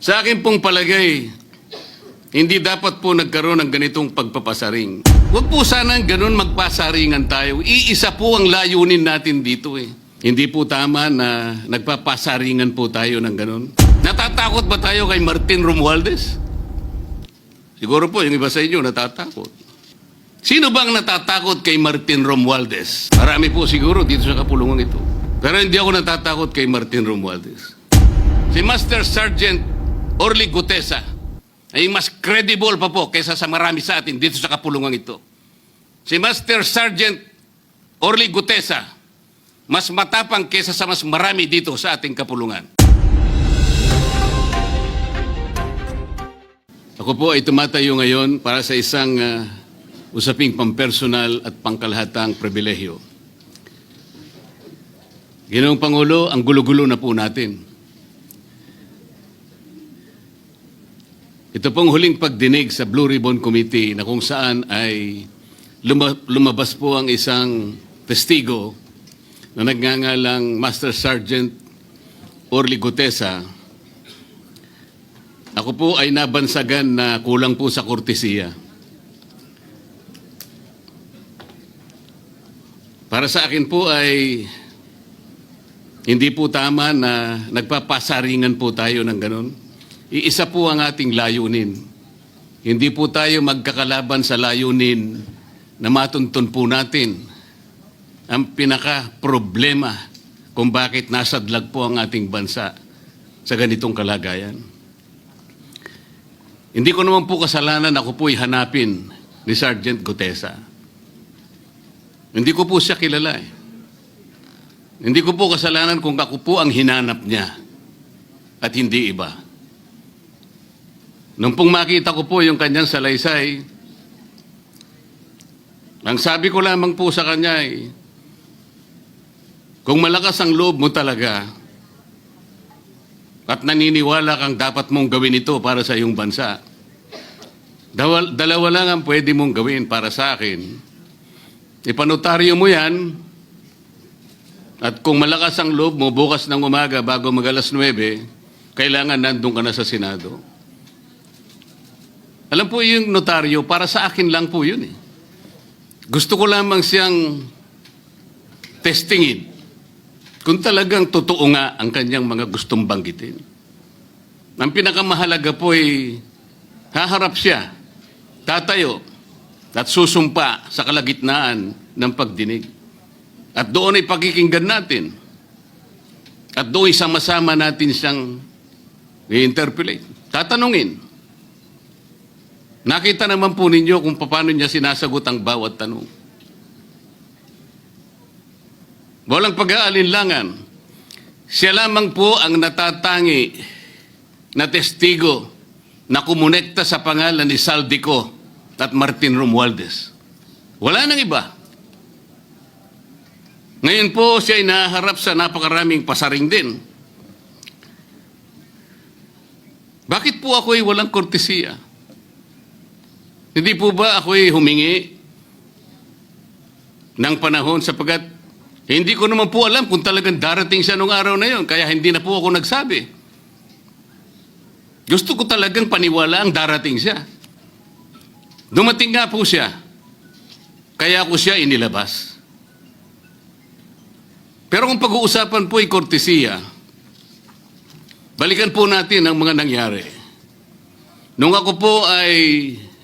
Sa akin pong palagay, hindi dapat po nagkaroon ng ganitong pagpapasaring. Huwag po sanang ganun magpasaringan tayo. Iisa po ang layunin natin dito eh. Hindi po tama na nagpapasaringan po tayo ng ganun. Natatakot ba tayo kay Martin Romualdez? Siguro po yung iba sa inyo natatakot. Sino bang natatakot kay Martin Romualdez? Marami po siguro dito sa kapulungan ito. Pero hindi ako natatakot kay Martin Romualdez. Si Master Sergeant Orly Gutesa ay mas credible pa po kaysa sa marami sa atin dito sa kapulungan ito. Si Master Sergeant Orly Gutesa mas matapang kaysa sa mas marami dito sa ating kapulungan. Ako po ay tumatayo ngayon para sa isang ah, usaping pampersonal at pangkalahatang pribilehyo. Ginoong Pangulo, ang gulo-gulo na po natin. Ito pong huling pagdinig sa Blue Ribbon Committee na kung saan ay luma- lumabas po ang isang testigo na nagngangalang Master Sergeant Orly Gutesa. Ako po ay nabansagan na kulang po sa kortesiya. Para sa akin po ay hindi po tama na nagpapasaringan po tayo ng ganun. Iisa po ang ating layunin. Hindi po tayo magkakalaban sa layunin na matuntun po natin ang pinaka-problema kung bakit nasadlag po ang ating bansa sa ganitong kalagayan. Hindi ko naman po kasalanan ako po'y hanapin ni Sergeant Gutesa. Hindi ko po siya kilala eh. Hindi ko po kasalanan kung ako po ang hinanap niya at hindi iba. Nung pong makita ko po yung kanyang salaysay, ang sabi ko lamang po sa kanya ay, kung malakas ang loob mo talaga at naniniwala kang dapat mong gawin ito para sa iyong bansa, dawal, dalawa lang ang pwede mong gawin para sa akin. Ipanotaryo mo yan at kung malakas ang loob mo bukas ng umaga bago mag alas 9, kailangan nandun ka na sa Senado. Alam po yung notaryo, para sa akin lang po yun eh. Gusto ko lamang siyang testingin kung talagang totoo nga ang kanyang mga gustong banggitin. Ang pinakamahalaga po ay haharap siya, tatayo, at susumpa sa kalagitnaan ng pagdinig. At doon ay pakikinggan natin. At doon ay sama-sama natin siyang i-interpolate. Tatanungin. Nakita naman po ninyo kung paano niya sinasagot ang bawat tanong. Walang pag-aalinlangan. Siya lamang po ang natatangi na testigo na kumonekta sa pangalan ni Saldico at Martin Romualdez. Wala nang iba. Ngayon po siya ay naharap sa napakaraming pasaring din. Bakit po ako ay walang kortesiya? Hindi po ba ako ay humingi ng panahon sapagat hindi ko naman po alam kung talagang darating siya nung araw na yon, kaya hindi na po ako nagsabi. Gusto ko talagang paniwala ang darating siya. Dumating nga po siya, kaya ko siya inilabas. Pero kung pag-uusapan po ay kortesiya, balikan po natin ang mga nangyari. Nung ako po ay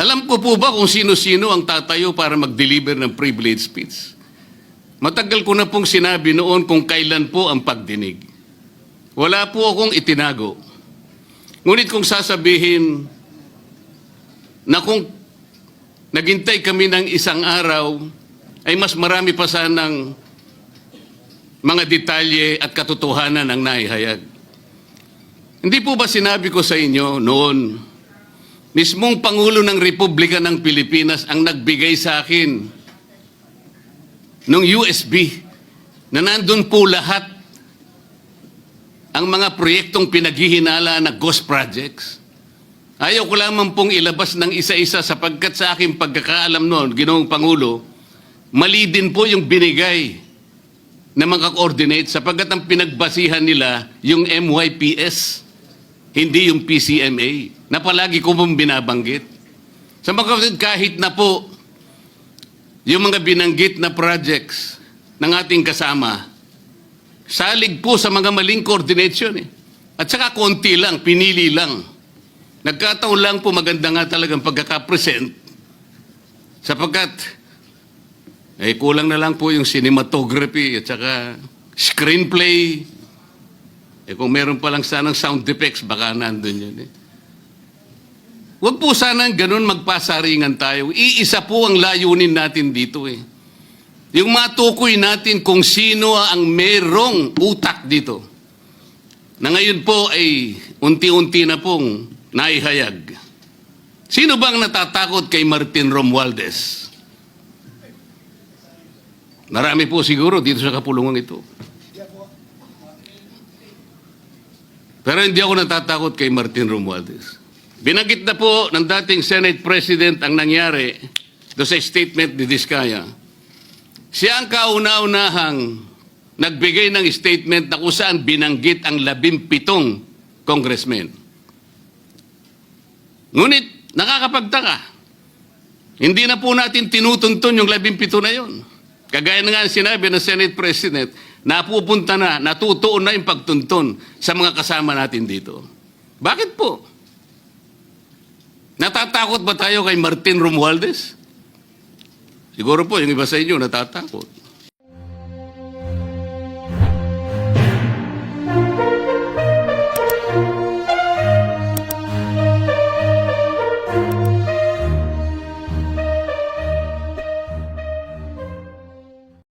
Alam ko po ba kung sino-sino ang tatayo para mag-deliver ng privilege speech? Matagal ko na pong sinabi noon kung kailan po ang pagdinig. Wala po akong itinago. Ngunit kung sasabihin na kung naghintay kami ng isang araw, ay mas marami pa sanang mga detalye at katotohanan ang naihayag. Hindi po ba sinabi ko sa inyo noon, mismong Pangulo ng Republika ng Pilipinas ang nagbigay sa akin ng USB na nandun po lahat ang mga proyektong pinaghihinala na ghost projects. Ayaw ko lamang pong ilabas ng isa-isa sapagkat sa aking pagkakaalam noon, Ginoong Pangulo, mali din po yung binigay na mga coordinate sapagkat ang pinagbasihan nila yung MYPS, hindi yung PCMA, na palagi ko pong binabanggit. Sa mga kahit na po yung mga binanggit na projects ng ating kasama, salig po sa mga maling coordination eh. At saka konti lang, pinili lang. Nagkataon lang po maganda nga talagang pagkakapresent sapagkat eh, kulang na lang po yung cinematography at saka screenplay. Eh, kung meron pa lang sanang sound effects, baka nandun yun eh. Huwag po sanang ganun magpasaringan tayo. Iisa po ang layunin natin dito eh. Yung matukoy natin kung sino ang merong utak dito. Na ngayon po ay unti-unti na pong naihayag. Sino bang natatakot kay Martin Romualdez? Marami po siguro dito sa kapulungan ito. Pero hindi ako natatakot kay Martin Romualdez. Binanggit na po ng dating Senate President ang nangyari do sa statement ni Diskaya. Siya ang kauna-unahang nagbigay ng statement na kung saan binanggit ang labimpitong congressmen. Ngunit, nakakapagtaka. Hindi na po natin tinutuntun yung labimpito na yon. Kagaya na nga sinabi ng Senate President, napupunta na, natutuon na yung pagtuntun sa mga kasama natin dito. Bakit po? Natatakot ba tayo kay Martin Romualdez? Siguro po, yung iba sa inyo natatakot.